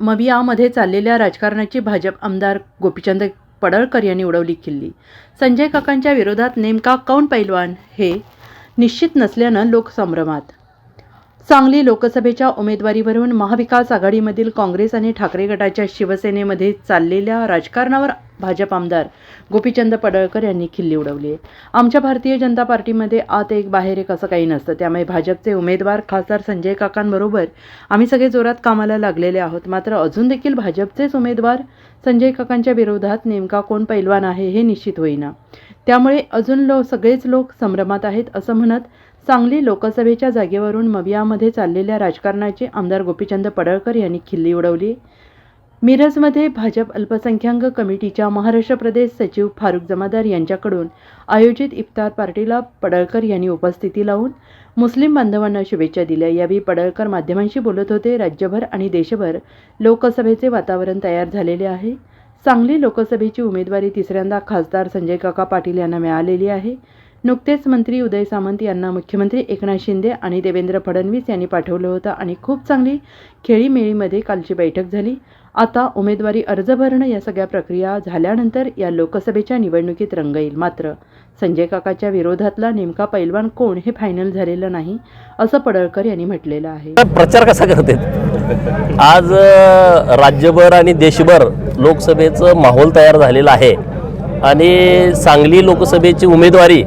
मवियामध्ये चाललेल्या राजकारणाची भाजप आमदार गोपीचंद पडळकर यांनी उडवली किल्ली. संजय काकांच्या विरोधात नेमका कौन पैलवान हे निश्चित नसल्यानं लोक संभ्रमात सांगली लोकसभेच्या उमेदवारीवरून महाविकास आघाडीमधील काँग्रेस आणि ठाकरे गटाच्या शिवसेनेमध्ये चाललेल्या राजकारणावर भाजप आमदार गोपीचंद पडळकर यांनी खिल्ली उडवली. आहे आमच्या भारतीय जनता पार्टीमध्ये आत एक बाहेर एक असं काही नसतं. त्यामुळे भाजपचे उमेदवार खासदार संजय काकांबरोबर आम्ही सगळे जोरात कामाला लागलेले आहोत. मात्र अजून देखील भाजपचेच उमेदवार संजय काकांच्या विरोधात नेमका कोण पैलवान आहे हे निश्चित होईना. त्यामुळे अजून लो सगळेच लोक संभ्रमात आहेत असं म्हणत सांगली लोकसभेच्या जागेवरून मवियामध्ये चाललेल्या राजकारणाचे आमदार गोपीचंद पडळकर यांनी खिल्ली उडवली. मिरजमध्ये भाजप अल्पसंख्याक कमिटीच्या महाराष्ट्र प्रदेश सचिव फारुख जमादार यांच्याकडून आयोजित इफ्तार पार्टीला पडळकर यांनी उपस्थिती लावून मुस्लिम बांधवांना शुभेच्छा दिल्या. यावेळी पडळकर माध्यमांशी बोलत होते. राज्यभर आणि देशभर लोकसभेचे वातावरण तयार झालेले आहे. सांगली लोकसभेची उमेदवारी तिसऱ्यांदा खासदार संजय काका पाटील यांना मिळालेली आहे. नुकतेच मंत्री उदय सामंत यांना मुख्यमंत्री एकनाथ शिंदे आणि देवेंद्र फडणवीस यांनी पाठवलं होतं आणि खूप चांगली खेळीमेळीमध्ये कालची बैठक झाली. आता उमेदवारी अर्ज भरणं या सगळ्या प्रक्रिया झाल्यानंतर या लोकसभेच्या निवडणुकीत रंग येईल मात्र. संजय काकाच्या विरोधातला नेमका पैलवान कोण हे फायनल झालेलं नाही असं पडळकर यांनी म्हटलेलं आहे. प्रचार कसा करते आज राज्यभर आणि देशभर लोकसभेचं माहोल तयार झालेलं आहे. आणि सांगली लोकसभेची उमेदवारी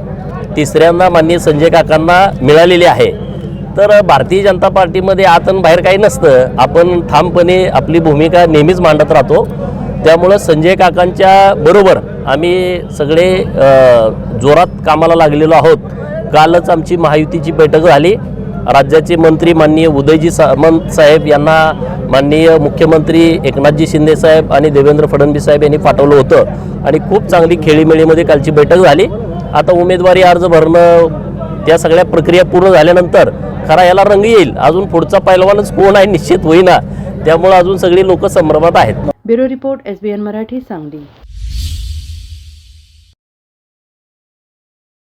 तिसऱ्यांदा माननीय संजय काकांना मिळालेली आहे. तर भारतीय जनता पार्टीमध्ये आत आणि बाहेर काही नसतं. आपण ठामपणे आपली भूमिका नेहमीच मांडत राहतो. त्यामुळं संजय काकांच्या बरोबर आम्ही सगळे जोरात कामाला लागलेलो आहोत. कालच आमची महायुतीची बैठक झाली. राज्याचे मंत्री माननीय उदयजी सामंत साहेब यांना माननीय मुख्यमंत्री एकनाथजी शिंदे साहेब आणि देवेंद्र फडणवीस साहेब यांनी पाठवलं होतं. आणि खूप चांगली खेळीमेळीमध्ये कालची बैठक झाली. आता उमेदवारी अर्ज भरणं त्या सगळ्या प्रक्रिया पूर्ण झाल्यानंतर खरा याला रंग येईल. अजून पुढचा पैलवानच कोण आहे निश्चित होईना. त्यामुळे अजून सगळी लोक संभ्रमात आहेत. Bureau report S B N Marathi Sangli.